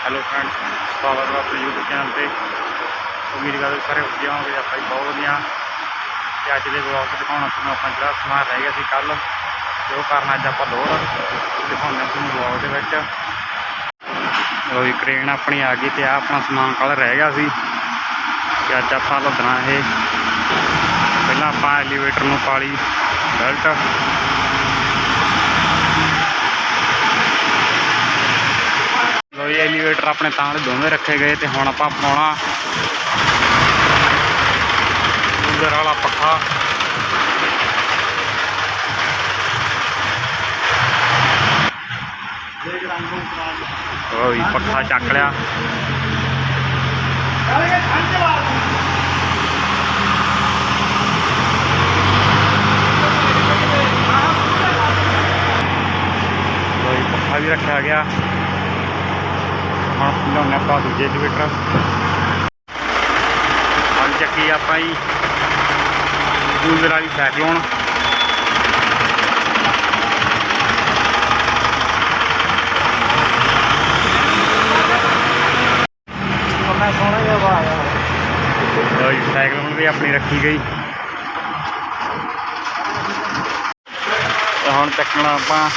Hello friends ਸਵਾਗਤ ਹੈ ਆਪਣੇ YouTube ਚੈਨਲ ਤੇ। ਉਮੀਦ ਕਰਦਾ ਸਾਰੇ ਵਧੀਆ ਹੋਣਗੇ ਆਪਾਂ ਹੀ ਬਹੁਤ ਵਧੀਆ। ਤੇ ਅੱਜ ਦੇ ਵਲੌਗ 'ਚ ਦਿਖਾਉਣਾ ਤੁਹਾਨੂੰ ਆਪਾਂ ਜਿਹੜਾ ਸਮਾਨ ਰਹਿ ਗਿਆ ਸੀ ਕੱਲ ਤੇ ਉਹ ਕਰਨਾ ਅੱਜ ਆਪਾਂ ਲੋਡ ਦਿਖਾਉਂਦੇ ਹਾਂ ਤੁਹਾਨੂੰ ਵਲੌਗ ਦੇ ਵਿੱਚ। ਲੋ ਜੀ ਕ੍ਰੇਨ ਆਪਣੀ ਆ ਗਈ ਤੇ ਆ ਆਪਣਾ ਸਮਾਨ ਕੱਲ ਰਹਿ ਗਿਆ ਸੀ। ਤੇ ਅੱਜ ਆਪਾਂ ਲੱਦਣਾ ਇਹ। ਪਹਿਲਾਂ ਆਪਾਂ ਐਲੀਵੇਟਰ ਨੂੰ ਪਾਲੀ ਬੈਲਟ। ਐਲੀਵੇਟਰ ਆਪਣੇ ਤਾਂ ਦੇ ਦੋਵੇਂ ਰੱਖੇ ਗਏ ਤੇ ਹੁਣ ਆਪਾਂ ਪਾਉਣਾ ਕੂਲਰ ਵਾਲਾ ਪੱਖਾ। ਲੋ ਜੀ ਪੱਖਾ ਚੱਕ ਲਿਆ। ਲੋ ਵੀ ਰੱਖਿਆ ਗਿਆ। ਹੁਣ ਲਿਆਉਂਦੇ ਆਪਾਂ ਦੂਜੇ ਐਲੀਵੇਟਰ ਹੁਣ ਚੱਕੀ ਆਪਾਂ ਜੀ। ਕੂਲਰ ਵਾਲੀ ਸਾਈਕਲੋਨ ਜੀ ਸਾਈਕਲੋਨ ਵੀ ਆਪਣੀ ਰੱਖੀ ਗਈ। ਤੇ ਹੁਣ ਚੱਕਣਾ ਆਪਾਂ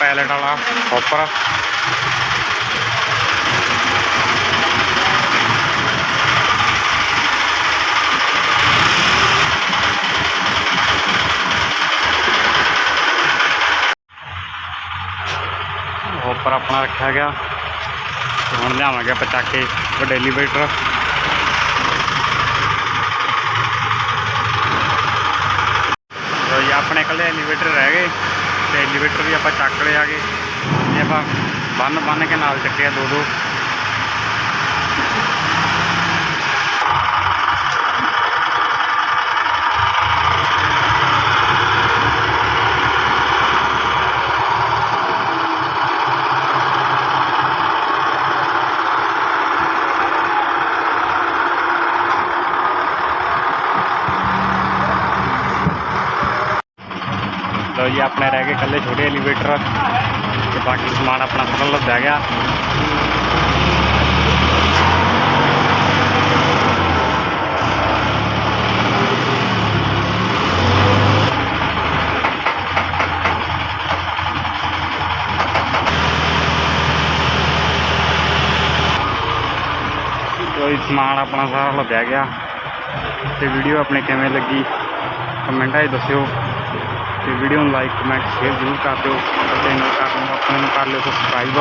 ਪੈਲਟ ਵਾਲਾ ਹੌਪਰ ਹੌਪਰ ਆਪਣਾ ਰੱਖਿਆ ਗਿਆ। ਹੁਣ ਲਿਆਵਾਂਗੇ ਆਪਾਂ ਚੱਕ ਕੇ ਵੱਡੇ ਐਲੀਵੇਟਰ ਲਓ ਆਪਣੇ ਇਕੱਲੇ ਐਲੀਵੇਟਰ ਰਹਿ ਗਏ। ਤੇ ਐਲੀਵੇਟਰ ਵੀ ਆਪਾਂ ਚੱਕ ਲਿਆ ਗਏ। ਇਹ ਆਪਾਂ ਬੰਨ ਬੰਨ ਕੇ ਨਾਲ ਚੱਕਿਆ ਦੋ ਦੋ ਲਓ ਜੀ ਆਪਣੇ ਰਹਿ ਗਏ ਇਕੱਲੇ ਛੋਟੇ ਐਲੀਵੇਟਰ ਤੇ ਬਾਕੀ ਸਮਾਨ ਆਪਣਾ ਸਾਰਾ ਲੱਦਿਆ ਗਿਆ ਕੋਈ ਸਮਾਨ ਆਪਣਾ ਸਾਰਾ ਲੱਦਿਆ ਗਿਆ ਤੇ ਵੀਡੀਓ ਆਪਣੇ ਕਿਵੇਂ ਲੱਗੀ ਕਮੈਂਟਾਂ 'ਚ ਦੱਸਿਓ ਤੇ ਵੀਡੀਓ ਨੂੰ ਲਾਈਕ ਕਮੈਂਟ ਸ਼ੇਅਰ ਜ਼ਰੂਰ ਕਰ ਦਿਓ। ਤੇ ਚੈਨਲ ਕਰ ਨੂੰ ਆਪਣੇ ਨੂੰ ਕਰ ਲਿਓ ਸਬਸਕ੍ਰਾਈਬ